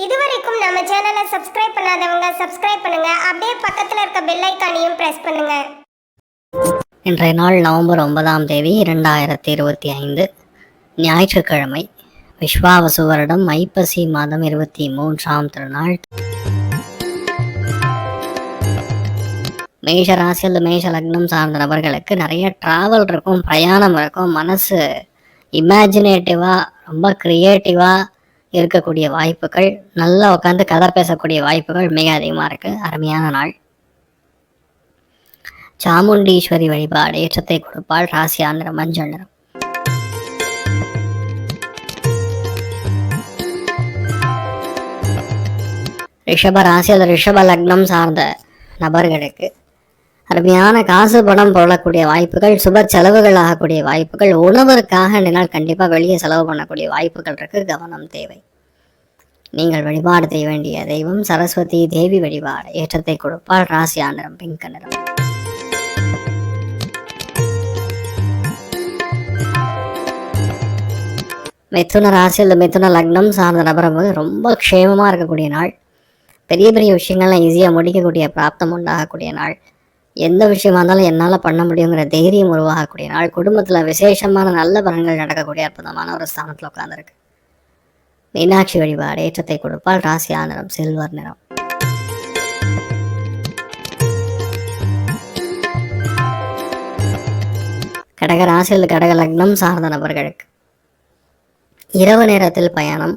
சேனலை சப்ஸ்கிரைப் பண்ணாதவங்க சப்ஸ்கிரைப் பண்ணுங்க. அப்படியே பக்கத்தில் இருக்க பெல் ஐக்கானையும் பிரஸ் பண்ணுங்க. இன்றைய நாள் நவம்பர் ஒன்பதாம் தேதி இரண்டாயிரத்தி இருபத்தி ஐந்து. ஞாயிற்றுக்கிழமை. விஸ்வாவசு வருடம் ஐப்பசி மாதம் இருபத்தி மூன்றாம் திருநாள். மேஷ ராசி அல்லது மேஷ லக்னம் சார்ந்த நபர்களுக்கு நிறைய டிராவல் இருக்கும் பிரயாணம் இருக்கும். மனசு இமேஜினேட்டிவாக ரொம்ப க்ரியேட்டிவாக இருக்கக்கூடிய வாய்ப்புகள் நல்லா உட்காந்து கதை பேசக்கூடிய வாய்ப்புகள் மிக அதிகமாக இருக்குது அருமையான நாள். சாமுண்டீஸ்வரி வழிபாடு ஏற்றத்தை கொடுப்பாள் ராசியா நிறம் மஞ்சள் நிறம். ரிஷப ராசி அல்லது ரிஷப லக்னம் சார்ந்த நபர்களுக்கு அருமையான காசு பணம் போடக்கூடிய வாய்ப்புகள் சுப செலவுகள் ஆகக்கூடிய வாய்ப்புகள் உணவிற்காக இந்த கண்டிப்பாக வெளியே செலவு பண்ணக்கூடிய வாய்ப்புகள் இருக்கு. கவனம் தேவை. நீங்கள் வழிபாடு செய்ய வேண்டிய தெய்வம் சரஸ்வதி தேவி வழிபாடு. ஏற்றத்தை கொடுப்பால் ராசி ஆண்டரம் பிங்க் நிறம் மிதுன ராசி அல்லது மிதுன லக்னம் சார்ந்த நபரம் போது ரொம்ப க்ஷேமமாக இருக்கக்கூடிய நாள். பெரிய பெரிய விஷயங்கள்லாம் ஈஸியாக முடிக்கக்கூடிய பிராப்தம் உண்டாகக்கூடிய நாள். எந்த விஷயமா இருந்தாலும் என்னால் பண்ண முடியுங்கிற தைரியம் உருவாகக்கூடிய நாள். குடும்பத்தில் விசேஷமான நல்ல பலன்கள் நடக்கக்கூடிய அற்புதமான ஒரு ஸ்தானத்தில் உட்காந்துருக்கு மீனாட்சி வழிபாடு ஏற்றத்தை கொடுப்பால் ராசியா நிறம் சில்வர் நிறம். கடக ராசியில் கடக லக்னம் சார்ந்த நபர்களுக்கு. இரவு நேரத்தில் பயணம்.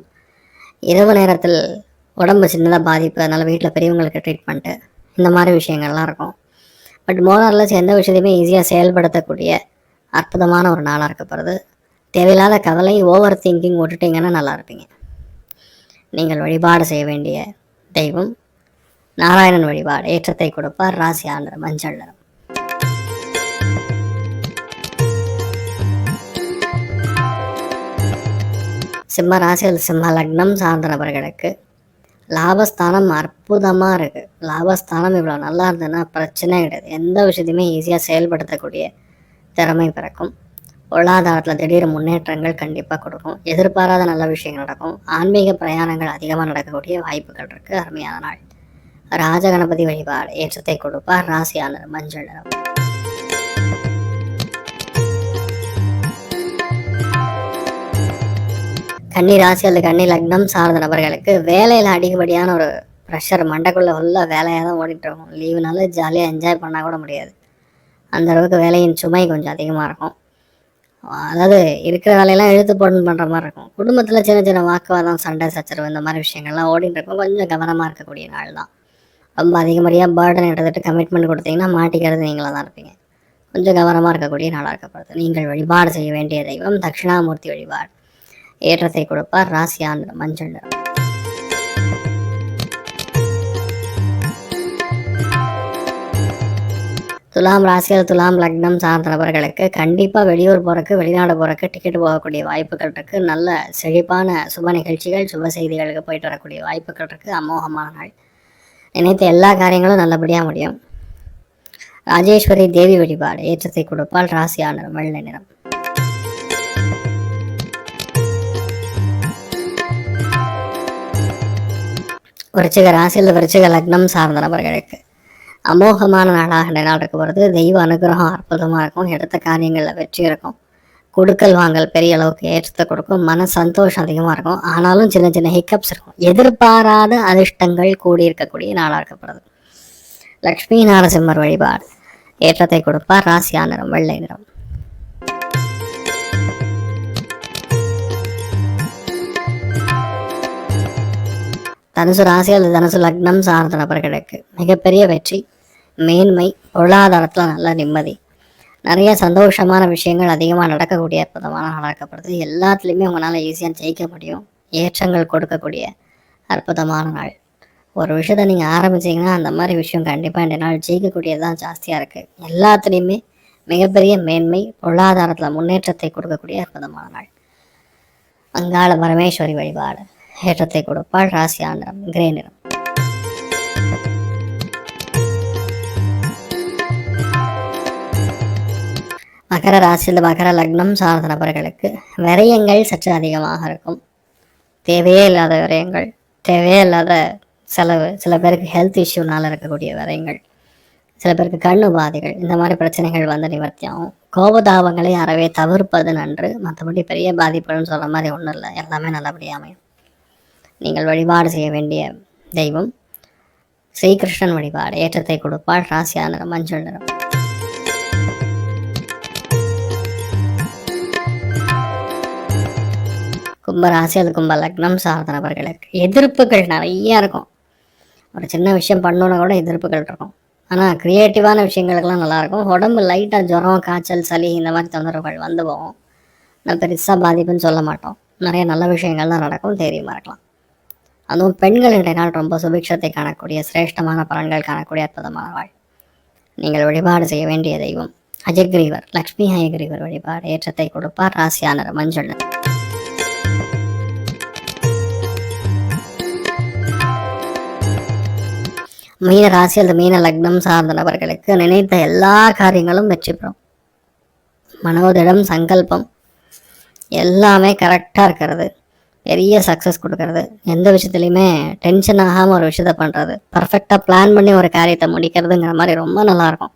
இரவு நேரத்தில் உடம்பு சின்னதாக பாதிப்பு அதனால் வீட்டில் பெரியவங்களுக்கு ட்ரீட்மெண்ட்டு இந்த மாதிரி விஷயங்கள்லாம் இருக்கும். பட் மோரர்லஸ் எந்த விஷயத்தையுமே ஈஸியாக செயல்படுத்தக்கூடிய அற்புதமான ஒரு நாளாக இருக்கப்படுது தேவையில்லாத கவலை ஓவர் திங்கிங் விட்டுட்டிங்கன்னா நல்லா இருப்பீங்க. நீங்கள் வழிபாடு செய்ய வேண்டிய தெய்வம் நாராயணன் வழிபாடு. ஏற்றத்தை கொடுப்பார் ராசி ஆண்டர் மஞ்சள் நிறம். சிம்ம ராசியில் சிம்ம லக்னம் சார்ந்த நபர்களுக்கு லாபஸ்தானம் அற்புதமாக இருக்குது லாபஸ்தானம் இவ்வளோ நல்லா இருந்ததுன்னா பிரச்சனை கிடையாது. எந்த விஷயத்தையுமே ஈஸியாக செயல்படுத்தக்கூடிய திறமை பிறக்கும். பொருளாதாரத்தில் திடீர் முன்னேற்றங்கள் கண்டிப்பாக கொடுக்கும். எதிர்பாராத நல்ல விஷயங்கள் நடக்கும். ஆன்மீக பிரயாணங்கள் அதிகமாக நடக்கக்கூடிய வாய்ப்புகள் இருக்குது அருமையான நாள். ராஜகணபதி வழிபாடு ஏற்றத்தை கொடுப்பார். ராசியான மஞ்சள் நிறம். கன்னி ராசி அல்லது கன்னி லக்னம் சார்ந்த நபர்களுக்கு வேலையில் அதிகப்படியான ஒரு ப்ரெஷர் மண்டைக்குள்ளே ஃபுல்லாக வேலையாக தான் ஓடிட்டு இருக்கும். லீவுனால ஜாலியாக என்ஜாய் பண்ணால் கூட முடியாது. அந்த அளவுக்கு வேலையின் சுமை கொஞ்சம் அதிகமாக இருக்கும். அதாவது இருக்கிற வேலையெல்லாம் எழுத்து போடணும் பண்ணுற மாதிரி இருக்கும். குடும்பத்தில் சின்ன சின்ன வாக்குவாதம் சண்டை சச்சரவு இந்த மாதிரி விஷயங்கள்லாம் ஓடிட்டு இருக்கும். கொஞ்சம் கவனமாக இருக்கக்கூடிய நாள் தான். ரொம்ப அதிகப்படியாக பேர்டன் எடுத்துகிட்டு கமிட்மெண்ட் கொடுத்தீங்கன்னா மாட்டிக்கிறது நீங்களாக தான் இருப்பீங்க. கொஞ்சம் கவனமாக இருக்கக்கூடிய நாளாக இருக்கப்படுது நீங்கள் வழிபாடு செய்ய வேண்டிய தெய்வம் தட்சிணாமூர்த்தி வழிபாடு. ஏற்றத்தை கொடுப்பார் ராசியாந்திர மஞ்சள் நிறம். துலாம் ராசியில் துலாம் லக்னம் சார்ந்த நபர்களுக்கு கண்டிப்பாக வெளியூர் போகிறக்கு வெளிநாடு போகிறக்கு டிக்கெட் போகக்கூடிய வாய்ப்புகள் இருக்குது நல்ல செழிப்பான சுப நிகழ்ச்சிகள் சுப செய்திகளுக்கு போயிட்டு வரக்கூடிய வாய்ப்புகள் இருக்குது அமோகமான நாள். நினைத்த எல்லா காரியங்களும் நல்லபடியாக முடியும். ராஜேஸ்வரி தேவி வழிபாடு ஏற்றத்தை கொடுப்பால் ராசியான வெள்ளை நிறம். விருச்சிக ராசியில் விருச்சிக லக்னம் சார்ந்த நபர்களுக்கு அமோகமான நாளாக இந்த நாள் இருக்க போகிறது தெய்வ அனுகிரகம் அற்புதமாக இருக்கும். எடுத்த காரியங்களில் வெற்றி இருக்கும். கொடுக்கல் வாங்கல் பெரிய அளவுக்கு ஏற்றத்தை கொடுக்கும். மன சந்தோஷம் அதிகமாக இருக்கும். ஆனாலும் சின்ன சின்ன ஹிக்கப்ஸ் இருக்கும். எதிர்பாராத அதிர்ஷ்டங்கள் கூடி இருக்கக்கூடிய நாளாக இருக்கப்படுது. லக்ஷ்மி நாரசிம்மர் வழிபாடு. ஏற்றத்தை கொடுப்பார். ராசியா நிறம் வெள்ளை நிறம். தனுசு ராசி அல்லது தனுசு லக்னம் சார்ந்த நபர்களுக்கு மிகப்பெரிய வெற்றி மேன்மை பொருளாதாரத்தில் நல்ல நிம்மதி. நிறைய சந்தோஷமான விஷயங்கள் அதிகமாக நடக்கக்கூடிய அற்புதமான நடக்கப்படுது எல்லாத்துலேயுமே உங்களால் ஈஸியாக ஜெயிக்க முடியும். ஏற்றங்கள் கொடுக்கக்கூடிய அற்புதமான நாள். ஒரு விஷயத்தை நீங்கள் ஆரம்பிச்சீங்கன்னா அந்த மாதிரி விஷயம் கண்டிப்பாக இந்த நாள் ஜெயிக்கக்கூடியது தான் ஜாஸ்தியாக இருக்குது எல்லாத்துலேயுமே மிகப்பெரிய மேன்மை பொருளாதாரத்தில் முன்னேற்றத்தை கொடுக்கக்கூடிய அற்புதமான நாள். அங்காள பரமேஸ்வரி வழிபாடு. ஏற்றத்தை கொடுப்பாள் ராசியான கிரே நிறம் மகர ராசியில் மகர லக்னம் சார்ந்த நபர்களுக்கு விரயங்கள் சற்று அதிகமாக இருக்கும். தேவையே இல்லாத விரயங்கள் தேவையே இல்லாத செலவு சில பேருக்கு ஹெல்த் இஷ்யூனால இருக்கக்கூடிய விரயங்கள் சில பேருக்கு கண் உபாதைகள் இந்த மாதிரி பிரச்சனைகள் வந்து நிவர்த்தி ஆகும். கோபதாபங்களை அறவே தவிர்ப்பது நன்று. மற்றபடி பெரிய பாதிப்புன்னு சொல்கிற மாதிரி ஒன்றும் இல்லை. எல்லாமே நல்லபடியாக அமையும். நீங்கள் வழிபாடு செய்ய வேண்டிய தெய்வம். ஸ்ரீகிருஷ்ணன் வழிபாடு ஏற்றத்தை கொடுப்பாள் ராசியா நிறம் மஞ்சள் நிறம். கும்பராசி அது கும்ப லக்னம் சார்ந்த நபர்களுக்கு எதிர்ப்புகள் நிறைய இருக்கும். ஒரு சின்ன விஷயம் பண்ணோன்னா கூட எதிர்ப்புகள் இருக்கும். ஆனால் க்ரியேட்டிவான விஷயங்களுக்கெல்லாம் நல்லாயிருக்கும் உடம்பு லைட்டாக ஜுரம் காய்ச்சல் சளி இந்த மாதிரி தொந்தரவுகள் வந்து போகும். நான் பெருசாக பாதிப்புன்னு சொல்ல மாட்டோம். நிறைய நல்ல விஷயங்கள்லாம் நடக்கும் தைரியமாக இருக்கலாம். அதுவும் பெண்கள் நாள் ரொம்ப சுபிக்ஷத்தை காணக்கூடிய சிரேஷ்டமான பலன்கள் காணக்கூடிய அற்புதமான வாழ் நீங்கள் வழிபாடு செய்ய வேண்டிய தெய்வம் அஜகிரீவர் லக்ஷ்மி அயகிரீவர் வழிபாடு ஏற்றத்தை கொடுப்பார் ராசியானர் மஞ்சள். மீன ராசி அல்லது மீன லக்னம் சார்ந்த நபர்களுக்கு நினைத்த எல்லா காரியங்களும் வெற்றி பெறும். மனோதிடம் சங்கல்பம் எல்லாமே கரெக்டாக இருக்கிறது. பெரிய சக்ஸஸ் கொடுக்கறது. எந்த விஷயத்துலையுமே டென்ஷன் ஆகாமல் ஒரு விஷயத்த பண்ணுறது பர்ஃபெக்டாக பிளான் பண்ணி ஒரு காரியத்தை முடிக்கிறதுங்கிற மாதிரி ரொம்ப நல்லாயிருக்கும்.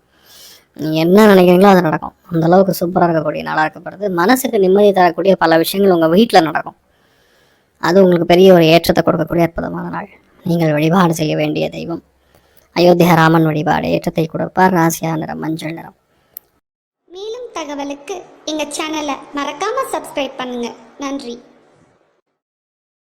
நீங்கள் என்ன நினைக்கிறீங்களோ அது நடக்கும். அந்தளவுக்கு சூப்பராக இருக்கக்கூடிய நாளாக இருக்கப்படுது. மனசுக்கு நிம்மதி தரக்கூடிய பல விஷயங்கள் உங்கள் வீட்டில் நடக்கும். அது உங்களுக்கு பெரிய ஒரு ஏற்றத்தை கொடுக்கக்கூடிய அற்புதமான நாள். நீங்கள் வழிபாடு செய்ய வேண்டிய தெய்வம். அயோத்தியா ராமன் வழிபாடு ஏற்றத்தை கொடுப்பார். ராசியா நிறம் மஞ்சள் நிறம். மேலும் தகவலுக்கு எங்கள் சேனலை மறக்காமல் சப்ஸ்கிரைப் பண்ணுங்கள் நன்றி.